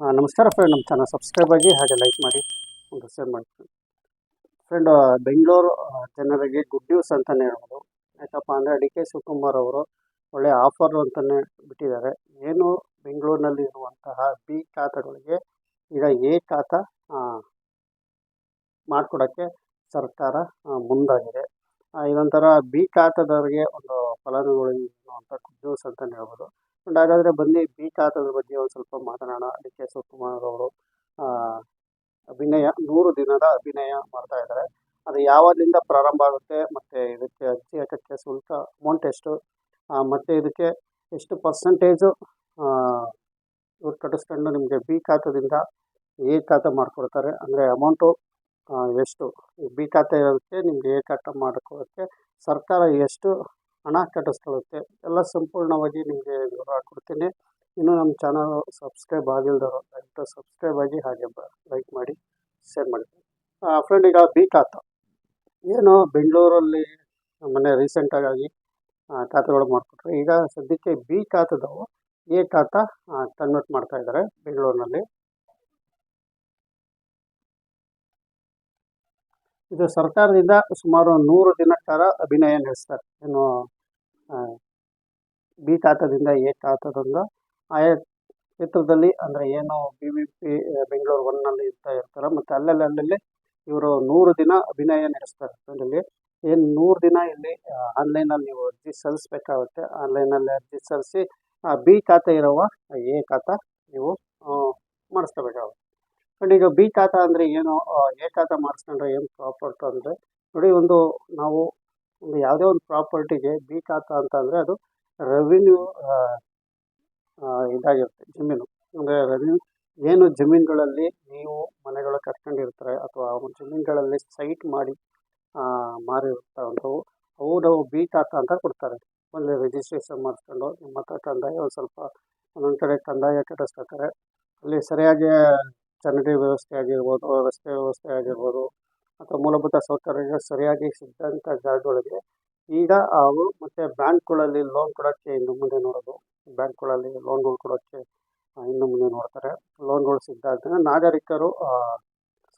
ನಮಸ್ಕಾರ ಫ್ರೆಂಡ್ ನಮ್ಮ channel subscribe ಆಗಿ ಹಾಗೆ ಲೈಕ್ ಮಾಡಿ ಒಂದು ಶೇರ್ ಮಾಡಿ. ಫ್ರೆಂಡ್ ಬೆಂಗಳೂರು ಜನರಿಗೆ ಗುಡ್ ನ್ಯೂಸ್ ಅಂತಲೇ ಹೇಳ್ಬೋದು. ಯಾಕಪ್ಪ ಅಂದರೆ ಡಿ ಕೆ ಶಿವಕುಮಾರ್ ಅವರು ಒಳ್ಳೆಯ ಆಫರ್ ಅಂತಲೇ ಬಿಟ್ಟಿದ್ದಾರೆ. ಏನು ಬೆಂಗಳೂರಿನಲ್ಲಿ ಇರುವಂತಹ ಬಿ ಖಾತೆಗಳಿಗೆ ಈಗ ಎ ಖಾತ ಮಾಡಿಕೊಡೋಕ್ಕೆ ಸರ್ಕಾರ ಮುಂದಾಗಿದೆ. ಇದೊಂಥರ ಬಿ ಖಾತದವರಿಗೆ ಒಂದು ಫಲಾನುಭವಿ ಅಂತ ಗುಡ್ ನ್ಯೂಸ್ ಅಂತಲೇ ಹೇಳ್ಬೋದು. ಅಂಡ್ ಹಾಗಾದರೆ ಬನ್ನಿ ಬಿ ಆಟದ ಬಗ್ಗೆ ಒಂದು ಸ್ವಲ್ಪ ಮಾತನಾಡೋಣ. ಡಿ ಕೆ ಶಿವಕುಮಾರ್ ಅವರು ಅಭಿನಯ, ನೂರು ದಿನದ ಅಭಿನಯ ಮಾಡ್ತಾ ಇದ್ದಾರೆ. ಅದು ಯಾವಾಗಲಿಂದ ಪ್ರಾರಂಭ ಆಗುತ್ತೆ, ಮತ್ತು ಇದಕ್ಕೆ ಅರ್ಜಿ ಹಾಕೋಕ್ಕೆ ಶುಲ್ಕ ಅಮೌಂಟ್ ಎಷ್ಟು? ಮತ್ತು ಇದಕ್ಕೆ ಎಷ್ಟು ಪರ್ಸೆಂಟೇಜು ಇವ್ರು ಕಟ್ಟಿಸ್ಕೊಂಡು ನಿಮಗೆ ಬಿ ಖಾತದಿಂದ ಎ ಖಾತೆ ಮಾಡಿಕೊಡ್ತಾರೆ. ಅಂದರೆ ಅಮೌಂಟು ಎಷ್ಟು? ಬಿ ಖಾತೆ ಇರೋದಕ್ಕೆ ನಿಮಗೆ ಎ ಖಾತೆ ಮಾಡಿಕೊಡೋಕ್ಕೆ ಸರ್ಕಾರ ಎಷ್ಟು ಹಣ ಕಟ್ಟಿಸ್ಕೊಳ್ಳುತ್ತೆ. ಎಲ್ಲ ಸಂಪೂರ್ಣವಾಗಿ ನಿಮಗೆ ವಿವರ ಕೊಡ್ತೀನಿ. ಇನ್ನು ನಮ್ಮ ಚಾನಲ್ ಸಬ್ಸ್ಕ್ರೈಬ್ ಆಗಿಲ್ದವರು ದಯವಿಟ್ಟು ಸಬ್ಸ್ಕ್ರೈಬ್ ಆಗಿ ಹಾಗೆ ಲೈಕ್ ಮಾಡಿ, ಶೇರ್ ಮಾಡಿ. ಫ್ರೆಂಡ್ ಈಗ ಬಿ ಖಾತಾ ಏನು ಬೆಂಗಳೂರಲ್ಲಿ ಮೊನ್ನೆ ರೀಸೆಂಟಾಗಿ ಖಾತೆಗಳು ಮಾಡಿಕೊಟ್ರೆ. ಈಗ ಸದ್ಯಕ್ಕೆ ಬಿ ಖಾತದವು ಎ ಖಾತಾ ಕನ್ವರ್ಟ್ ಮಾಡ್ತಾ ಇದ್ದಾರೆ ಬೆಂಗಳೂರಿನಲ್ಲಿ. ಇದು ಸರ್ಕಾರದಿಂದ ಸುಮಾರು ನೂರು ದಿನ ಕಾಲ ಅಭಿನಯ ನಡೆಸ್ತಾರೆ. ಏನು ಬಿ ಖಾತಾದಿಂದ ಎ ತಾಟದಿಂದ ಆಯಾ ಕ್ಷೇತ್ರದಲ್ಲಿ ಅಂದರೆ ಏನು ಬಿ ಬಿ ಪಿ ಬೆಂಗಳೂರು ಒನ್ನಲ್ಲಿ ಇರ್ತಾ ಇರ್ತಾರೆ. ಮತ್ತು ಅಲ್ಲಲ್ಲಿ ಅಲ್ಲಲ್ಲಿ ಇವರು ನೂರು ದಿನ ಅಭಿನಯ ನಡೆಸ್ತಾರೆ. ಅದರಲ್ಲಿ ಏನು ನೂರು ದಿನ ಇಲ್ಲಿ ಆನ್ಲೈನಲ್ಲಿ ನೀವು ಅರ್ಜಿ ಸಲ್ಲಿಸ್ಬೇಕಾಗುತ್ತೆ. ಆನ್ಲೈನಲ್ಲಿ ಅರ್ಜಿ ಸಲ್ಲಿಸಿ ಆ ಬಿ ಖಾತೆ ಇರುವ ಎ ಖಾತ ನೀವು ಮಾಡಿಸ್ಕೋಬೇಕಾಗುತ್ತೆ. ಬಟ್ ಈಗ ಬಿ ಖಾತಾ ಅಂದರೆ ಏನು ಎ ಖಾತ ಮಾಡಿಸ್ಕೊಂಡ್ರೆ ಏನು ಪ್ರಾಪರ್ಟು ಅಂದರೆ, ನೋಡಿ ಒಂದು ನಾವು ಯಾವುದೇ ಒಂದು ಪ್ರಾಪರ್ಟಿಗೆ ಬಿ ಖಾತ ಅಂತ ಅಂದರೆ ಅದು ರೆವಿನ್ಯೂ ಇದಾಗಿರುತ್ತೆ ಜಮೀನು. ಅಂದರೆ ರೆವಿನ್ಯೂ ಏನು ಜಮೀನುಗಳಲ್ಲಿ ನೀವು ಮನೆಗಳು ಕಟ್ಕೊಂಡಿರ್ತಾರೆ ಅಥವಾ ಜಮೀನುಗಳಲ್ಲಿ ಸೈಟ್ ಮಾಡಿ ಮಾರಿರ್ತವಂಥವು ಅವು ನಾವು ಬಿ ಖಾತ ಅಂತ ಕೊಡ್ತಾರೆ. ಒಂದು ರಿಜಿಸ್ಟ್ರೇಷನ್ ಮಾಡಿಸ್ಕೊಂಡು ನಿಮ್ಮ ಹತ್ರ ಕಂದಾಯ ಒಂದು ಸ್ವಲ್ಪ ಒಂದೊಂದು ಕಡೆ ಕಂದಾಯ ಕಟ್ಟಿಸ್ಕೊತಾರೆ ಅಲ್ಲಿ ಸರಿಯಾಗಿ ಚರಂಡಿ ವ್ಯವಸ್ಥೆ ಆಗಿರ್ಬೋದು, ರಸ್ತೆ ವ್ಯವಸ್ಥೆ ಆಗಿರ್ಬೋದು ಅಥವಾ ಮೂಲಭೂತ ಸೌಕರ್ಯಗಳು ಸರಿಯಾಗಿ ಸಿದ್ಧಂಥ ಜಾಗಗಳಿಗೆ ಈಗ ಅವರು ಮತ್ತು ಬ್ಯಾಂಕ್ಗಳಲ್ಲಿ ಲೋನ್ ಕೊಡೋಕ್ಕೆ ಇನ್ನು ಮುಂದೆ ನೋಡೋದು. ಬ್ಯಾಂಕ್ಗಳಲ್ಲಿ ಲೋನ್ಗಳು ಕೊಡೋಕ್ಕೆ ಇನ್ನು ಮುಂದೆ ನೋಡ್ತಾರೆ. ಲೋನ್ಗಳು ಸಿದ್ಧ ಆಗ್ತದೆ ನಾಗರಿಕರು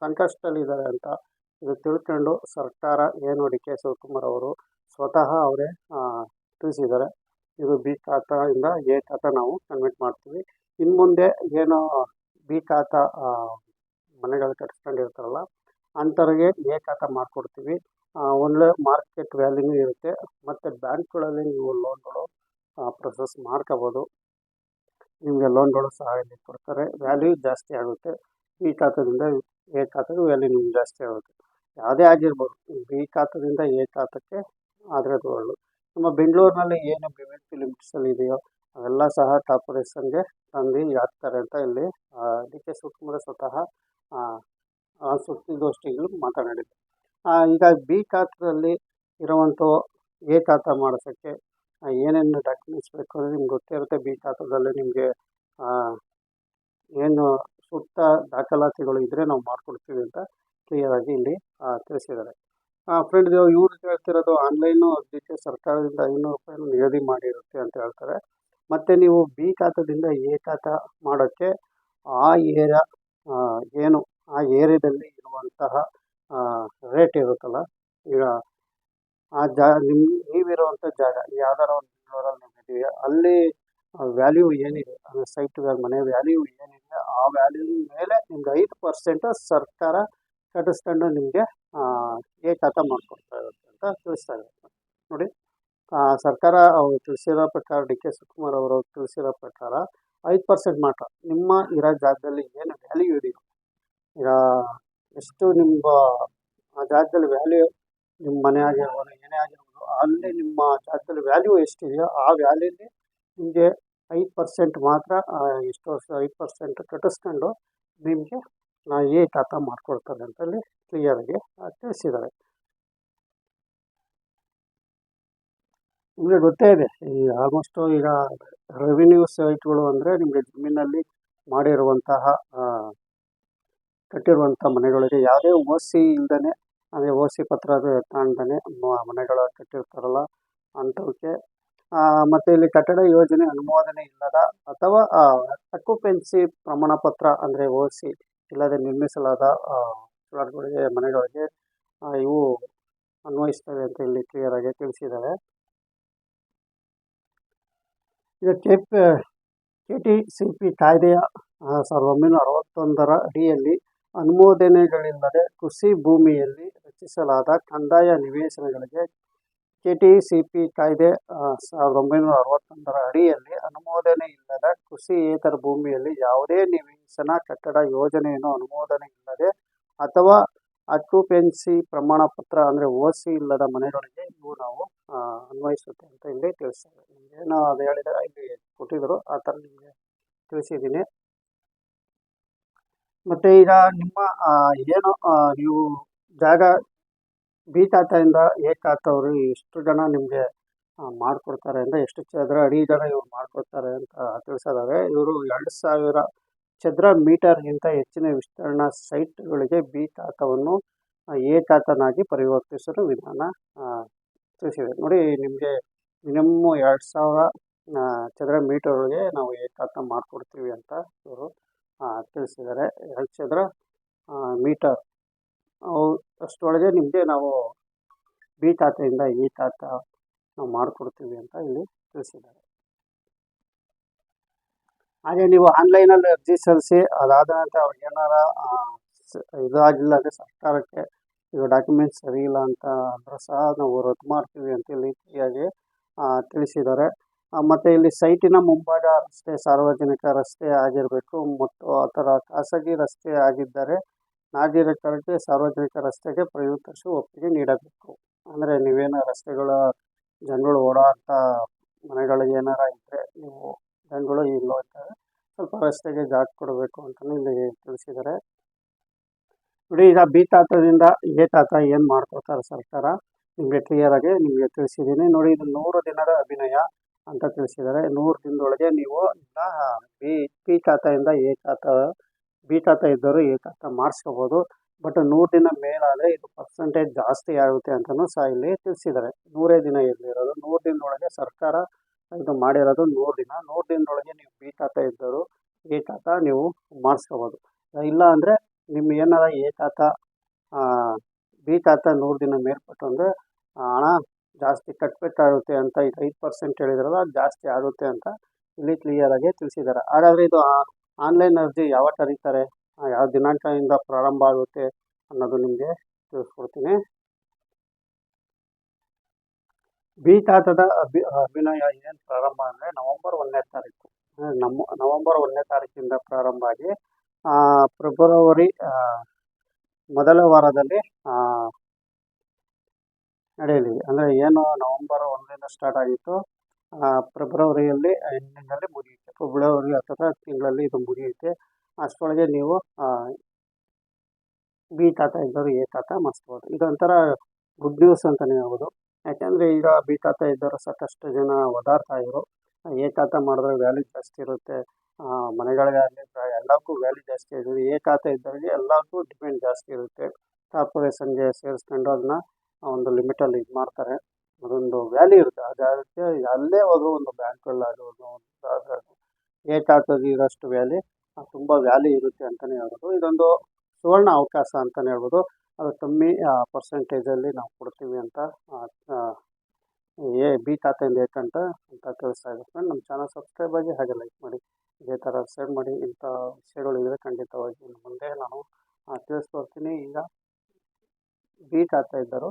ಸಂಕಷ್ಟದಲ್ಲಿದ್ದಾರೆ ಅಂತ ಇದು ತಿಳ್ಕೊಂಡು ಸರ್ಕಾರ ಏನು ಡಿ ಕೆ ಶಿವಕುಮಾರ್ ಅವರು ಸ್ವತಃ ಅವರೇ ತಿಳಿಸಿದ್ದಾರೆ. ಇದು ಬಿ ಖಾತಾಯಿಂದ ಎ ಖಾತಾ ನಾವು ಕನ್ವರ್ಟ್ ಮಾಡ್ತೀವಿ. ಇನ್ನು ಮುಂದೆ ಏನು ಬಿ ಖಾತಾ ಮನೆಗಳು ಕಟ್ಸ್ಕೊಂಡಿರ್ತಾರಲ್ಲ ಅಂಥವ್ರಿಗೆ ಖಾತಾ ಮಾಡಿಕೊಡ್ತೀವಿ. ಒಳ್ಳೆ ಮಾರ್ಕೆಟ್ ವ್ಯಾಲ್ಯೂನೂ ಇರುತ್ತೆ. ಮತ್ತು ಬ್ಯಾಂಕ್ಗಳಲ್ಲಿ ನೀವು ಲೋನ್ಗಳು ಪ್ರೊಸೆಸ್ ಮಾಡ್ಕೋಬೋದು. ನಿಮಗೆ ಲೋನ್ಗಳು ಸಹ ಇಲ್ಲಿ ಕೊಡ್ತಾರೆ. ವ್ಯಾಲ್ಯೂ ಜಾಸ್ತಿ ಆಗುತ್ತೆ. ಈ ಖಾತದಿಂದ ಎ ಖಾತೆಗೆ ವ್ಯಾಲ್ಯೂ ನಿಮ್ಗೆ ಜಾಸ್ತಿ ಆಗುತ್ತೆ. ಯಾವುದೇ ಆಗಿರ್ಬೋದು. ಬಿ ಖಾತದಿಂದ ಎ ಖಾತಕ್ಕೆ ಆದರೆ ಅದು ಒಳ್ಳೆದು ನಮ್ಮ ಬೆಂಗಳೂರಿನಲ್ಲಿ ಏನು ಬಿ ಬಿ ಪಿ ಲಿಮಿಟ್ಸಲ್ಲಿ ಇದೆಯೋ ಅವೆಲ್ಲ ಸಹ ಕಾರ್ಪೊರೇಷನ್ಗೆ ತಂದು ಹಾಕ್ತಾರೆ ಅಂತ ಇಲ್ಲಿ ಡಿ ಕೆ ಶಿವಕುಮಾರ್ ಸ್ವತಃ ಸುದ್ದಿಗೋಷ್ಠಿಗಳು ಮಾತನಾಡಿದ್ದಾರೆ ಆ, ಈಗ ಬಿ ಖಾತಾದಲ್ಲಿ ಇರುವಂಥ ಎ ಖಾತಾ ಮಾಡಿಸೋಕ್ಕೆ ಏನೇನು ಡಾಕ್ಯುಮೆಂಟ್ಸ್ ಬೇಕು ಅಂದರೆ ನಿಮ್ಗೆ ಗೊತ್ತಿರುತ್ತೆ ಬಿ ಖಾತಾದಲ್ಲಿ ನಿಮಗೆ ಏನು ಸೂಕ್ತ ದಾಖಲಾತಿಗಳು ಇದ್ದರೆ ನಾವು ಮಾಡಿಕೊಡ್ತೀವಿ ಅಂತ ಕ್ಲಿಯರಾಗಿ ಇಲ್ಲಿ ತಿಳಿಸಿದ್ದಾರೆ. ಫ್ರೆಂಡ್ ಇವರು ಹೇಳ್ತಿರೋದು ಆನ್ಲೈನು ಅದಕ್ಕೆ ಸರ್ಕಾರದಿಂದ ಐನೂರು ರೂಪಾಯಿನ ನಿಗದಿ ಮಾಡಿರುತ್ತೆ ಅಂತ ಹೇಳ್ತಾರೆ. ಮತ್ತು ನೀವು ಬಿ ಖಾತಾದಿಂದ ಎ ಖಾತಾ ಮಾಡೋಕ್ಕೆ ಆ ಏರ ಏನು ಆ ಏರಿಯಾದಲ್ಲಿ ಇರುವಂತಹ ರೇಟ್ ಇರುತ್ತಲ್ಲ? ಈಗ ಆ ಜಾ ನಿಮ್ಮ ನೀವಿರುವಂಥ ಜಾಗ ಯಾವ್ದಾರ ಒಂದು ಬೆಂಗಳೂರಲ್ಲಿ ನೀವಿದ್ದೀವಿ ಅಲ್ಲಿ ವ್ಯಾಲ್ಯೂ ಏನಿದೆ? ಅಂದರೆ ಸೈಟ್ ಮನೆ ವ್ಯಾಲ್ಯೂ ಏನಿದೆ? ಆ ವ್ಯಾಲ್ಯೂ ಮೇಲೆ ನಿಮ್ಗೆ ಐದು ಪರ್ಸೆಂಟು ಸರ್ಕಾರ ಕಟ್ಟಿಸ್ಕೊಂಡು ನಿಮಗೆ ಏ ಮಾಡಿಕೊಡ್ತಾ ಇರುತ್ತೆ ಅಂತ ತಿಳಿಸ್ತಾ ಇರುತ್ತೆ ನೋಡಿ ಸರ್ಕಾರ, ಅವರು ತಿಳಿಸಿರೋ ಪ್ರಕಾರ, ಡಿ ಕೆ ಶಿವಕುಮಾರ್ ಅವರು ತಿಳಿಸಿರೋ ಪ್ರಕಾರ ಐದು ಪರ್ಸೆಂಟ್ ಮಾತ್ರ. ನಿಮ್ಮ ಇರೋ ಜಾಗದಲ್ಲಿ ಏನು ವ್ಯಾಲ್ಯೂ ಇದೆಯೋ ಈಗ ಎಷ್ಟು ನಿಮ್ಮ, ಆ ಜಾಗದಲ್ಲಿ ವ್ಯಾಲ್ಯೂ ನಿಮ್ಮ ಮನೆ ಆಗಿರ್ಬೋದು ಏನೇ ಆಗಿರ್ಬೋದು, ಅಲ್ಲಿ ನಿಮ್ಮ ಜಾಗದಲ್ಲಿ ವ್ಯಾಲ್ಯೂ ಎಷ್ಟಿದೆಯೋ ಆ ವ್ಯಾಲ್ಯೂಲಿ ನಿಮಗೆ ಐದು ಪರ್ಸೆಂಟ್ ಮಾತ್ರ ಎಷ್ಟು ವರ್ಷ ಐದು ಪರ್ಸೆಂಟ್ ಕಟ್ಟಿಸ್ಕೊಂಡು ನಿಮಗೆ ಎ ತಾತ ಮಾಡಿಕೊಡ್ತಾರೆ ಅಂತಲ್ಲಿ ಕ್ಲಿಯರಾಗಿ ತಿಳಿಸಿದ್ದಾರೆ. ನಿಮಗೆ ಗೊತ್ತೇ ಇದೆ, ಈ ಆಲ್ಮೋಸ್ಟು ಈಗ ರೆವಿನ್ಯೂ ಸೈಟ್ಗಳು ಅಂದರೆ ನಿಮಗೆ ಜಮೀನಲ್ಲಿ ಮಾಡಿರುವಂತಹ ಕಟ್ಟಿರುವಂಥ ಮನೆಗಳಿಗೆ ಯಾವುದೇ ಓಸಿ ಅಂದರೆ ಓ ಸಿ ಪತ್ರ ಅದು ತಾಣ್ದೇ ಮನೆಗಳು ಕಟ್ಟಿರ್ತಾರಲ್ಲ ಅಂಥವಕ್ಕೆ. ಮತ್ತು ಇಲ್ಲಿ ಕಟ್ಟಡ ಯೋಜನೆ ಅನುಮೋದನೆ ಇಲ್ಲದ ಅಥವಾ ಅಕ್ಯುಪೆನ್ಸಿ ಪ್ರಮಾಣ ಪತ್ರ ಅಂದರೆ ಓ ಸಿ ಇಲ್ಲದೆ ನಿರ್ಮಿಸಲಾದ ಫ್ಲಾಟ್ಗಳಿಗೆ, ಮನೆಗಳಿಗೆ ಇವು ಅನ್ವಯಿಸ್ತವೆ ಅಂತ ಇಲ್ಲಿ ಕ್ಲಿಯರ್ ಆಗಿ ತಿಳಿಸಿದ್ದಾರೆ. ಈಗ K K T C P ಕಾಯ್ದೆಯ ಸಾವಿರದ ಒಂಬೈನೂರ ಅರವತ್ತೊಂದರ ಅಡಿಯಲ್ಲಿ ಅನುಮೋದನೆಗಳಿಲ್ಲದೆ ಕೃಷಿ ಭೂಮಿಯಲ್ಲಿ ರಚಿಸಲಾದ ಕಂದಾಯ ನಿವೇಶನಗಳಿಗೆ ಕೆಟಿಸಿಪಿ ಕಾಯ್ದೆ ಸಾವಿರದ ಒಂಬೈನೂರ ಅರವತ್ತೊಂದರ ಅಡಿಯಲ್ಲಿ ಅನುಮೋದನೆ ಇಲ್ಲದ ಕೃಷಿಯೇತರ ಭೂಮಿಯಲ್ಲಿ ಯಾವುದೇ ನಿವೇಶನ ಕಟ್ಟಡ ಯೋಜನೆಯನ್ನು ಅನುಮೋದನೆ ಇಲ್ಲದೆ ಅಥವಾ ಅಕ್ಯುಪೆನ್ಸಿ ಪ್ರಮಾಣ ಪತ್ರ ಅಂದರೆ ಸಿ ಇಲ್ಲದ ಮನೆಗಳಿಗೆ ಇವು ನಾವು ಅನ್ವಯಿಸುತ್ತೆ ಅಂತ ಇಲ್ಲಿ ತಿಳಿಸ್ತೇವೆ ಏನೋ ಅದು ಹೇಳಿದರೆ ಇಲ್ಲಿ ಕೊಟ್ಟಿದ್ದರು, ಆ ಥರ ನಿಮಗೆ ತಿಳಿಸಿದ್ದೀನಿ. ಮತ್ತು ಈಗ ನಿಮ್ಮ ಏನು ನೀವು ಜಾಗ ಬಿ ಖಾತೆಯಿಂದ ಎ ಅವರು ಎಷ್ಟು ಜನ ನಿಮಗೆ ಮಾಡಿಕೊಡ್ತಾರೆ ಅಂತ, ಎಷ್ಟು ಚದರ ಅಡಿ ಜನ ಇವ್ರು ಮಾಡಿಕೊಡ್ತಾರೆ ಅಂತ ತಿಳಿಸಿದ್ದಾರೆ. ಇವರು ಎರಡು ಸಾವಿರ ಚದರ ಮೀಟರ್ಗಿಂತ ಹೆಚ್ಚಿನ ವಿಸ್ತೀರ್ಣ ಸೈಟ್ಗಳಿಗೆ ಬಿ ಏಕಾತನಾಗಿ ಪರಿವರ್ತಿಸಲು ವಿಧಾನ ತಿಳಿಸಿದೆ. ನೋಡಿ, ನಿಮಗೆ ಮಿನಿಮಮ್ ಎರಡು ಸಾವಿರ ಚದರ ಮೀಟರ್ಗೆ ನಾವು ಏಕಾತ ಮಾಡಿಕೊಡ್ತೀವಿ ಅಂತ ಇವರು ತಿಳಿಸಿದ್ದಾರೆ. ಚದರ ಮೀಟರ್. ಅವು ಅಷ್ಟರೊಳಗೆ ನಿಮಗೆ ನಾವು ಬಿ ತಾತೆಯಿಂದ ಈ ತಾತ ನಾವು ಮಾಡಿಕೊಡ್ತೀವಿ ಅಂತ ಇಲ್ಲಿ ತಿಳಿಸಿದ್ದಾರೆ. ಹಾಗೆ ನೀವು ಆನ್ಲೈನಲ್ಲಿ ಅರ್ಜಿ ಸಲ್ಲಿಸಿ, ಅದಾದ ನಂತರ ಅವ್ರಿಗೇನಾರ ಇದಾಗಿಲ್ಲ ಅಂದರೆ ಸರ್ಕಾರಕ್ಕೆ ಇದು ಡಾಕ್ಯುಮೆಂಟ್ಸ್ ಸರಿ ಇಲ್ಲ ಅಂತ ಅಂದ್ರೆ ಸಹ ನಾವು ರದ್ದು ಮಾಡ್ತೀವಿ ಅಂತ ಇಲ್ಲಿ ಕ್ಲಿಯರಾಗಿ ತಿಳಿಸಿದ್ದಾರೆ. ಮತ್ತು ಇಲ್ಲಿ ಸೈಟಿನ ಮುಂಭಾಗ ರಸ್ತೆ, ಸಾರ್ವಜನಿಕ ರಸ್ತೆ ಆಗಿರಬೇಕು. ಮತ್ತು ಆ ಥರ ಖಾಸಗಿ ರಸ್ತೆ ಆಗಿದ್ದರೆ ನಾಗರಿಕರಿಗೆ ಸಾರ್ವಜನಿಕ ರಸ್ತೆಗೆ ಪರಿವರ್ತಿಸಿ ಒಪ್ಪಿಗೆ ನೀಡಬೇಕು. ಅಂದರೆ ನೀವೇನು ರಸ್ತೆಗಳ ಜನಗಳು ಓಡಾಡ್ತ ಮನೆಗಳಿಗೆ ಏನಾರ ಇದ್ದರೆ ನೀವು ಜನಗಳು ಇಲ್ಲ ಸ್ವಲ್ಪ ರಸ್ತೆಗೆ ಜಾಗ ಕೊಡಬೇಕು ಅಂತಲೂ ಇಲ್ಲಿ ತಿಳಿಸಿದ್ದಾರೆ. ನೋಡಿ, ಈಗ ಬಿ ತಾತದಿಂದ ಎ ತಾತ ಏನು ಮಾಡ್ಕೊಡ್ತಾರೆ ಸರ್ಕಾರ? ನಿಮಗೆ ಕ್ಲಿಯರಾಗಿ ನಿಮಗೆ ತಿಳಿಸಿದ್ದೀನಿ. ನೋಡಿ, ಇದು ನೂರು ದಿನದ ಅಭಿನಯ. ಅಂತ ತಿಳಿಸಿದ್ದಾರೆ. ನೂರು ದಿನದೊಳಗೆ ನೀವು ಬಿ ಪಿ ಖಾತೆಯಿಂದ ಎ ಖಾತ ಬಿ ಖಾತೆ ಇದ್ದವರು ಎ ಖಾತ ಮಾಡಿಸ್ಕೋಬೋದು. ಬಟ್ ನೂರು ದಿನ ಮೇಲಾದರೆ ಇದು ಪರ್ಸೆಂಟೇಜ್ ಜಾಸ್ತಿ ಆಗುತ್ತೆ ಅಂತಲೂ ಸಹ ಇಲ್ಲಿ ತಿಳಿಸಿದ್ದಾರೆ. ನೂರೇ ದಿನ ಇರಲಿರೋದು. ನೂರು ದಿನದೊಳಗೆ ಸರ್ಕಾರ ಇದು ಮಾಡಿರೋದು ನೂರು ದಿನ. ನೂರು ದಿನದೊಳಗೆ ನೀವು ಬಿ ಖಾತೆ ಇದ್ದವರು ಎ ಖಾತ ನೀವು ಮಾಡಿಸ್ಕೋಬೋದು. ಇಲ್ಲ ಅಂದರೆ ನಿಮ್ಮ ಏನಾರ ಎ ಖಾತ ಬಿ ಖಾತ ನೂರು ದಿನ ಮೇಲ್ಪಟ್ಟು ಅಂದರೆ ಹಣ ಜಾಸ್ತಿ ಕಟ್ಟಬೇಕಾಗುತ್ತೆ ಅಂತ ಈಗ ಐದು ಪರ್ಸೆಂಟ್ ಹೇಳಿದ್ರಲ್ಲ, ಅದು ಜಾಸ್ತಿ ಆಗುತ್ತೆ ಅಂತ ಇಲ್ಲಿ ಕ್ಲಿಯರಾಗಿ ತಿಳಿಸಿದ್ದಾರೆ. ಹಾಗಾದರೆ ಇದು ಆನ್ಲೈನ್ ಅರ್ಜಿ ಯಾವಾಗ ಕರೀತಾರೆ ಯಾವ ದಿನಾಂಕದಿಂದ ಪ್ರಾರಂಭ ಆಗುತ್ತೆ ಅನ್ನೋದು ನಿಮಗೆ ತಿಳಿಸ್ಕೊಡ್ತೀನಿ. ಬಿ ಖಾತದ ಅಭಿ, ಅಭಿನಯ ಏನು ಪ್ರಾರಂಭ ಅಂದರೆ ನವಂಬರ್ ಒಂದನೇ ತಾರೀಕು. ನಮ್ಮ, ನವಂಬರ್ ಒಂದನೇ ತಾರೀಕಿಂದ ಪ್ರಾರಂಭ ಆಗಿ ಫೆಬ್ರವರಿ ಮೊದಲ ವಾರದಲ್ಲಿ ಆ, ನಡೆಯಲಿದೆ ಅಂದರೆ ಏನು ನವಂಬರ್ ಒಂದರಿಂದ ಸ್ಟಾರ್ಟ್ ಆಗಿತ್ತು ಫೆಬ್ರವರಿಯಲ್ಲಿ ಎಂಡಿಂಗಲ್ಲಿ ಮುಗಿಯುತ್ತೆ. ಫೆಬ್ರವರಿ ಅಥವಾ ತಿಂಗಳಲ್ಲಿ ಇದು ಮುಗಿಯುತ್ತೆ. ಅಷ್ಟರೊಳಗೆ ನೀವು ಬಿ ತಾತ ಇದ್ದವರು ಎ ತಾತ ಮಾಡಿಸ್ಬೋದು. ಇದೊಂಥರ ಗುಡ್ ನ್ಯೂಸ್ ಅಂತಲೇ ಹೇಳ್ಬೋದು. ಯಾಕೆಂದರೆ ಈಗ ಬಿ ತಾತ ಇದ್ದವರು ಸಾಕಷ್ಟು ಜನ ಓದಾಡ್ತಾ ಇದ್ರು. ಎ ತಾತ ಮಾಡಿದ್ರೆ ವ್ಯಾಲ್ಯೂ ಜಾಸ್ತಿ ಇರುತ್ತೆ. ಮನೆಗಳಿಗೆ ಆಗಲಿ ಎಲ್ಲಕ್ಕೂ ವ್ಯಾಲ್ಯೂ ಜಾಸ್ತಿ ಇರುತ್ತೆ ಎ ತಾತ ಇದ್ದವರಿಗೆ ಎಲ್ಲಕ್ಕೂ ಡಿಪೆಂಡ್ ಜಾಸ್ತಿ ಇರುತ್ತೆ. ಕಾರ್ಪೊರೇಷನ್ಗೆ ಸೇರಿಸ್ಕೊಂಡು ಅದನ್ನ ಒಂದು ಲಿಮಿಟಲ್ಲಿ ಇದು ಮಾಡ್ತಾರೆ. ಅದೊಂದು ವ್ಯಾಲ್ಯೂ ಇರುತ್ತೆ. ಅದಕ್ಕೆ ಅಲ್ಲೇ ಹೋದ್ರು ಒಂದು ಎ ಖಾತೆಗೆ ಇರೋಷ್ಟು ವ್ಯಾಲಿ ತುಂಬ ವ್ಯಾಲ್ಯೂ ಇರುತ್ತೆ ಅಂತಲೇ ಹೇಳ್ಬೋದು. ಇದೊಂದು ಸುವರ್ಣ ಅವಕಾಶ ಅಂತಲೇ ಹೇಳ್ಬೋದು. ಅದು ಕಮ್ಮಿ ಪರ್ಸೆಂಟೇಜಲ್ಲಿ ನಾವು ಕೊಡ್ತೀವಿ ಅಂತ ಏ ಬಿ ಖಾತೆಯಿಂದ ಏಕಂತ ಅಂತ ಇದೆ ಫ್ರೆಂಡ್ ನಮ್ಮ ಚಾನಲ್ ಸಬ್ಸ್ಕ್ರೈಬ್ ಆಗಿ ಹಾಗೆ ಲೈಕ್ ಮಾಡಿ. ಇದೇ ಥರ ಶೇರ್ ಮಾಡಿ. ಇಂಥ ವಿಷಯಗಳು ಇದ್ದರೆ ಖಂಡಿತವಾಗಿ ಮುಂದೆ ನಾನು ತಿಳಿಸ್ಕೊಡ್ತೀನಿ. ಈಗ ಬಿ ಖಾತೆ ಇದ್ದರು.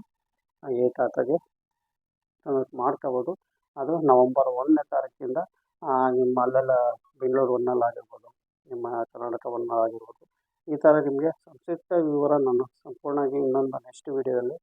ಎ ಖಾತೆಗೆ ಮಾಡ್ಕೋಬೋದು. ಅದು ನವಂಬರ್ ಒಂದನೇ ತಾರೀಕಿಂದ ನಿಮ್ಮ ಅಲ್ಲೆಲ್ಲ ಬೆಂಗಳೂರು ಒನ್ನಲ್ಲಿ ಆಗಿರ್ಬೋದು, ನಿಮ್ಮ ಕರ್ನಾಟಕ ಒನ್ನಲ್ಲಿ ಆಗಿರ್ಬೋದು. ಈ ಥರ ನಿಮಗೆ ಸಂಕ್ಷಿಪ್ತ ವಿವರ ನಾನು ಸಂಪೂರ್ಣವಾಗಿ ಇನ್ನೊಂದು ನೆಕ್ಸ್ಟ್ ವೀಡಿಯೋದಲ್ಲಿ